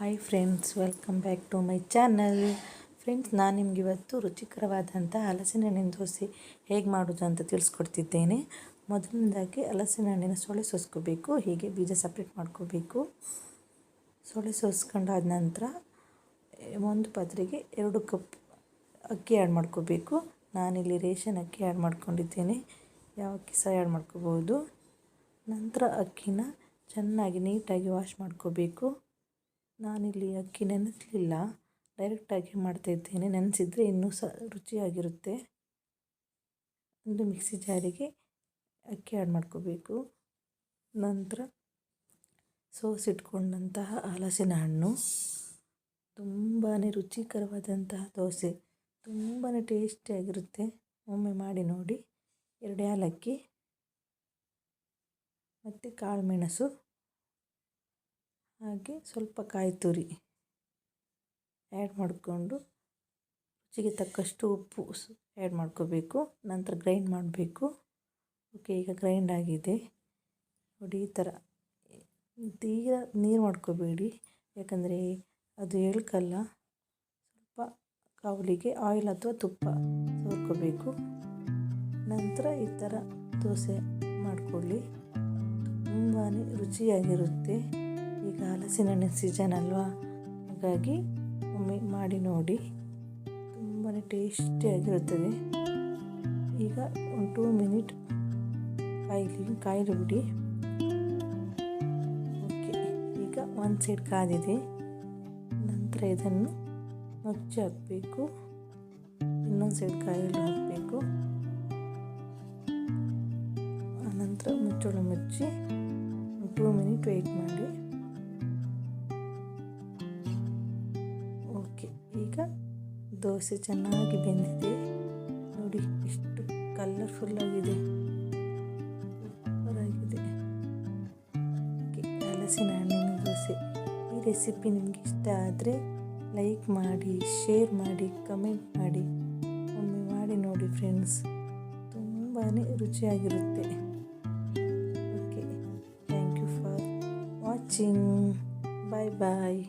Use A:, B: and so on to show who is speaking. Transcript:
A: Hi friends welcome back to my channel friends ನಾನು ನಿಮ್ಗೆ ಇವತ್ತು ರುಚಿಕರವಾದಂಥ ಹಲಸಿನ ಹಣ್ಣಿನ ದೋಸೆ ಹೇಗೆ ಮಾಡೋದು ಅಂತ ತಿಳಿಸ್ಕೊಡ್ತಿದ್ದೇನೆ. ಮೊದಲನೇದಾಗಿ ಹಲಸಿನ ಹಣ್ಣಿನ ಸೊಳೆ ಸೋಸ್ಕೋಬೇಕು, ಹೀಗೆ ಬೀಜ ಸಪ್ರೇಟ್ ಮಾಡ್ಕೋಬೇಕು. ಸೊಳೆ ಸೋಸ್ಕೊಂಡಾದ ನಂತರ ಒಂದು ಪಾತ್ರೆಗೆ ಎರಡು ಕಪ್ ಅಕ್ಕಿ ಆ್ಯಡ್ ಮಾಡ್ಕೋಬೇಕು. ನಾನಿಲ್ಲಿ ರೇಷನ್ ಅಕ್ಕಿ ಆ್ಯಡ್ ಮಾಡ್ಕೊಂಡಿದ್ದೇನೆ, ಯಾವ ಅಕ್ಕಿ ಸಹ ಆ್ಯಡ್ ಮಾಡ್ಕೋಬೋದು. ನಂತರ ಅಕ್ಕಿನ ಚೆನ್ನಾಗಿ ನೀಟಾಗಿ ವಾಶ್ ಮಾಡ್ಕೋಬೇಕು. ನಾನಿಲ್ಲಿ ಅಕ್ಕಿ ನೆನೆಸಲಿಲ್ಲ. ಡೈರೆಕ್ಟಾಗಿ ಮಾಡ್ತಾಯಿದ್ದೇನೆ ನೆನೆಸಿದರೆ ಇನ್ನೂ ಸಹ ರುಚಿಯಾಗಿರುತ್ತೆ. ಒಂದು ಮಿಕ್ಸಿ ಜಾರಿಗೆ ಅಕ್ಕಿ ಆ್ಯಡ್ ಮಾಡ್ಕೋಬೇಕು. ನಂತರ ಸೋಸಿಟ್ಕೊಂಡಂತಹ ಹಲಸಿನ ಹಣ್ಣು. ತುಂಬಾ ರುಚಿಕರವಾದಂತಹ ದೋಸೆ. ತುಂಬಾ ಟೇಸ್ಟಿಯಾಗಿರುತ್ತೆ. ಒಮ್ಮೆ ಮಾಡಿ ನೋಡಿ. ಎರಡು ಏಲಕ್ಕಿ ಮತ್ತು ಕಾಳು ಮೆಣಸು. ಹಾಗೆ ಸ್ವಲ್ಪ ಕಾಯಿ ತುರಿ ಆ್ಯಡ್ ಮಾಡಿಕೊಂಡು ರುಚಿಗೆ ತಕ್ಕಷ್ಟು ಉಪ್ಪು ಆ್ಯಡ್ ಮಾಡ್ಕೋಬೇಕು. ನಂತರ ಗ್ರೈಂಡ್ ಮಾಡಬೇಕು. ಓಕೆ ಈಗ ಗ್ರೈಂಡ್ ಆಗಿದೆ. ನೋಡಿ, ಈ ಥರ ತೀರ ನೀರು ಮಾಡ್ಕೋಬೇಡಿ. ಯಾಕಂದರೆ ಅದು ಎಳ್ಕಲ್ಲ ಸ್ವಲ್ಪ ಕಾವಲಿಗೆ ಆಯಿಲ್ ಅಥವಾ ತುಪ್ಪ ಸೋರ್ಕೋಬೇಕು. ನಂತರ ಈ ಥರ ದೋಸೆ ಮಾಡಿಕೊಳ್ಳಿ. ತುಂಬಾ ರುಚಿಯಾಗಿರುತ್ತೆ. ಈಗ ಹಲಸಿನ ಹಣ್ಣಿನ ಸೀಸನ್ ಅಲ್ವಾ? ಹಾಗಾಗಿ ಒಮ್ಮೆ ಮಾಡಿ ನೋಡಿ. ತುಂಬಾ ಟೇಸ್ಟಿಯಾಗಿರುತ್ತದೆ ಈಗ ಒಂದು ಟೂ ಮಿನಿಟ್ ಕಾಯಿಲಿ ಕಾಯಿಲಿ ಬಿಡಿ ಓಕೆ, ಈಗ ಒಂದು ಸೈಡ್ ಕಾದಿದೆ. ನಂತರ ಇದನ್ನು ಮುಚ್ಚಿ ಹಾಕಬೇಕು. ಇನ್ನೊಂದು ಸೈಡ್ ಕಾಯಿಲು ಹಾಕಬೇಕು. ಆನಂತರ ಮುಚ್ಚಳ ಮುಚ್ಚಿ ಟೂ ಮಿನಿಟ್ ವೆಯ್ಟ್ ಮಾಡಿ. ದೋಸೆ ಚೆನ್ನಾಗಿ ಬೆಂದಿದೆ. ನೋಡಿ, ಎಷ್ಟು ಕಲರ್ಫುಲ್ಲಾಗಿದೆ ಓಕೆ, ಹಲಸಿನ ಹಣ್ಣಿನ ದೋಸೆ. ಈ ರೆಸಿಪಿ ನಿಮಗೆ ಇಷ್ಟ ಆದರೆ ಲೈಕ್ ಮಾಡಿ ಶೇರ್ ಮಾಡಿ ಕಮೆಂಟ್ ಮಾಡಿ. ಒಮ್ಮೆ ಮಾಡಿ ನೋಡಿ ಫ್ರೆಂಡ್ಸ್ ತುಂಬಾ ರುಚಿಯಾಗಿರುತ್ತೆ. Okay thank you for watching bye bye